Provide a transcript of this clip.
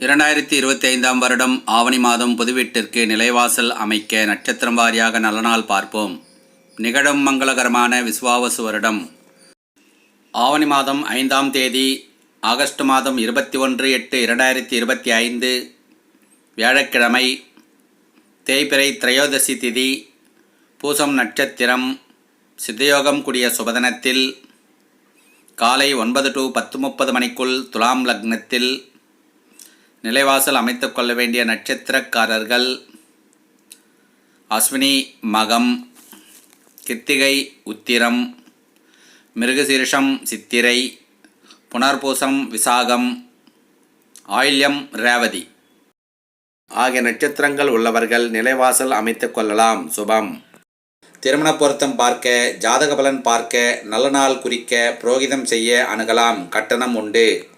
இரண்டாயிரத்தி இருபத்தி ஐந்தாம் வருடம் ஆவணி மாதம் புதுவீட்டிற்கு நிலைவாசல் அமைக்க நட்சத்திரம் வாரியாக நல்ல நாள் பார்ப்போம். நிகழும் மங்களகரமான விஸ்வாவசு வருடம். ஆவணி மாதம் ஐந்தாம் தேதி ஆகஸ்ட் மாதம் இருபத்தி ஒன்று எட்டு இரண்டாயிரத்தி இருபத்தி ஐந்து வியாழக்கிழமை தேய்பிறை திரையோதசி திதி பூசம் நட்சத்திரம் சித்தயோகம் கூடிய சுபதனத்தில் காலை ஒன்பது டு பத்து முப்பது மணிக்குள் துலாம் லக்னத்தில் நிலைவாசல் அமைத்துக் கொள்ள வேண்டிய நட்சத்திரக்காரர்கள் அஸ்வினி மகம் கிருத்திகை உத்திரம் மிருகசீரிஷம் சித்திரை புனர்பூசம் விசாகம் ஆயில்யம் ரேவதி. ஆகிய நட்சத்திரங்கள் உள்ளவர்கள் நிலைவாசல் அமைத்துக் கொள்ளலாம். சுபம். திருமண பொருத்தம் பார்க்க ஜாதக பலன் பார்க்க நல்ல நாள் குறிக்க புரோகிதம் செய்ய அணுகலாம். கட்டணம் உண்டு.